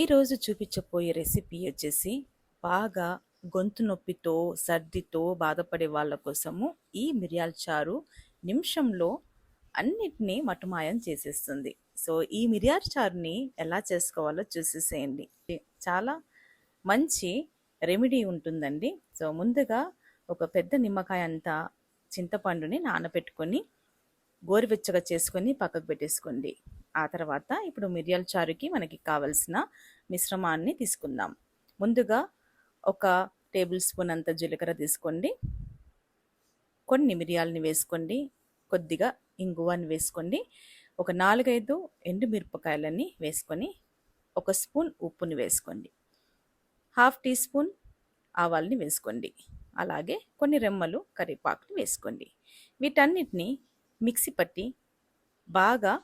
ఈరోజు చూపించబోయే రెసిపీ వచ్చేసి బాగా గొంతు నొప్పితో సర్దితో బాధపడే వాళ్ళ కోసము ఈ మిరియాల చారు నిమిషంలో అన్నిటినీ మటుమాయం చేసేస్తుంది. సో ఈ మిరియాల చారుని ఎలా చేసుకోవాలో చూసేసేయండి. చాలా మంచి రెమెడీ ఉంటుందండి. సో ముందుగా ఒక పెద్ద నిమ్మకాయ అంతా చింతపండుని నానబెట్టుకొని గోరువెచ్చగా చేసుకొని పక్కకు పెట్టేసుకోండి. ఆ తర్వాత ఇప్పుడు మిరియాల చారుకి మనకి కావలసిన మిశ్రమాన్ని తీసుకుందాం. ముందుగా ఒక టేబుల్ స్పూన్ అంత జీలకర్ర తీసుకోండి. కొన్ని మిరియాలని వేసుకోండి. కొద్దిగా ఇంగువని వేసుకోండి. ఒక నాలుగైదు ఎండుమిరపకాయలని వేసుకొని ఒక స్పూన్ ఉప్పుని వేసుకోండి. హాఫ్ టీ స్పూన్ ఆవాల్ని వేసుకోండి. అలాగే కొన్ని రెమ్మలు కరివేపాకుని వేసుకోండి. వీటన్నిటిని మిక్సీ పట్టి బాగా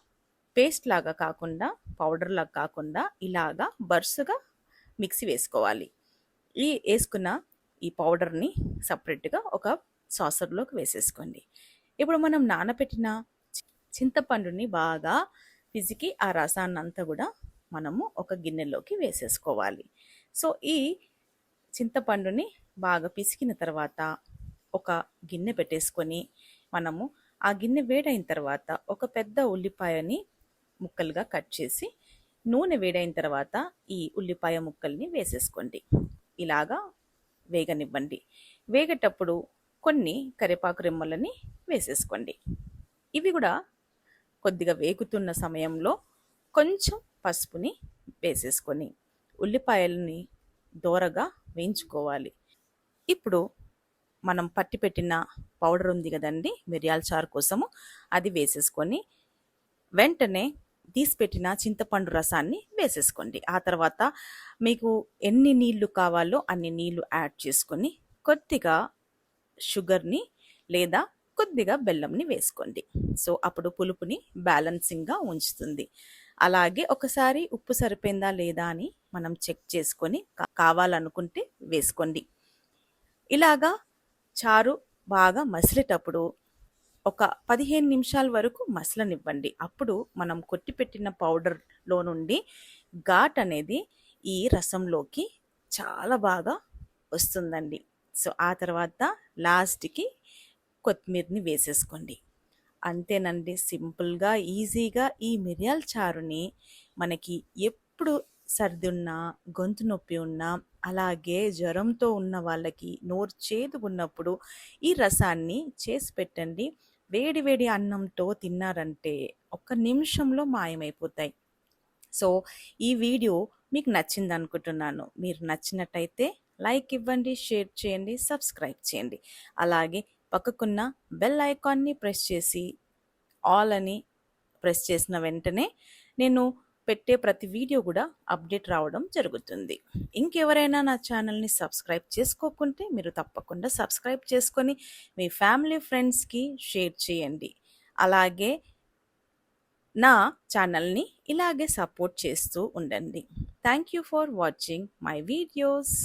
పేస్ట్ లాగా కాకుండా పౌడర్ లాగా కాకుండా ఇలాగా బర్సుగా మిక్సీ వేసుకోవాలి. ఈ వేసుకున్న ఈ పౌడర్ని సపరేట్గా ఒక సాసర్లోకి వేసేసుకోండి. ఇప్పుడు మనం నానబెట్టిన చింతపండుని బాగా పిసికి ఆ రసాన్ని అంతా కూడా మనము ఒక గిన్నెలోకి వేసేసుకోవాలి. సో ఈ చింతపండుని బాగా పిసికిన తర్వాత ఒక గిన్నె పెట్టేసుకొని మనము ఆ గిన్నె వేడైన తర్వాత ఒక పెద్ద ఉల్లిపాయని ముక్కలుగా కట్ చేసి నూనె వేడైన తర్వాత ఈ ఉల్లిపాయ ముక్కల్ని వేసేసుకోండి. ఇలాగా వేగనివ్వండి. వేగేటప్పుడు కొన్ని కరివేపాకు రెమ్మలని వేసేసుకోండి. ఇవి కూడా కొద్దిగా వేగుతున్న సమయంలో కొంచెం పసుపుని వేసేసుకొని ఉల్లిపాయలని దోరగా వేయించుకోవాలి. ఇప్పుడు మనం పట్టి పెట్టిన పౌడర్ ఉంది కదండి మిరియాల చారు కోసము అది వేసేసుకొని వెంటనే తీసిపెట్టిన చింతపండు రసాన్ని వేసేసుకోండి. ఆ తర్వాత మీకు ఎన్ని నీళ్ళు కావాలో అన్ని నీళ్ళు యాడ్ చేసుకొని కొద్దిగా షుగర్ని లేదా కొద్దిగా బెల్లంని వేసుకోండి. సో అప్పుడు పులుపుని బ్యాలెన్సింగ్గా ఉంచుతుంది. అలాగే ఒకసారి ఉప్పు సరిపోయిందా లేదా అని మనం చెక్ చేసుకొని కావాలనుకుంటే వేసుకోండి. ఇలాగా చారు బాగా మసిలేటప్పుడు ఒక పదిహేను నిమిషాల వరకు మసలనివ్వండి. అప్పుడు మనం కొట్టిపెట్టిన పౌడర్లో నుండి ఘాట్ అనేది ఈ రసంలోకి చాలా బాగా వస్తుందండి. సో ఆ తర్వాత లాస్ట్కి కొత్తిమీరని వేసేసుకోండి. అంతేనండి సింపుల్గా ఈజీగా ఈ మిరియాల చారుని మనకి ఎప్పుడు సర్ది ఉన్నా గొంతు నొప్పి ఉన్నా అలాగే జ్వరంతో ఉన్న వాళ్ళకి నోరు చేదుకున్నప్పుడు ఈ రసాన్ని చేసి పెట్టండి. వేడి వేడి అన్నంతో తిన్నారంటే ఒక్క నిమిషంలో మాయమైపోతాయి. సో ఈ వీడియో మీకు నచ్చింది అనుకుంటున్నాను. మీరు నచ్చినట్టయితే లైక్ ఇవ్వండి షేర్ చేయండి సబ్స్క్రైబ్ చేయండి. అలాగే పక్కకున్న బెల్ ఐకాన్ని ప్రెస్ చేసి ఆల్ అని ప్రెస్ చేసిన వెంటనే నేను పెట్టే ప్రతి వీడియో కూడా అప్డేట్ రావడం జరుగుతుంది. ఇంకెవరైనా నా ఛానల్ని సబ్స్క్రైబ్ చేసుకోకుంటే మీరు తప్పకుండా సబ్స్క్రైబ్ చేసుకొని మీ ఫ్యామిలీ ఫ్రెండ్స్కి షేర్ చేయండి. అలాగే నా ఛానల్ని ఇలాగే సపోర్ట్ చేస్తూ ఉండండి. Thank you for watching my videos.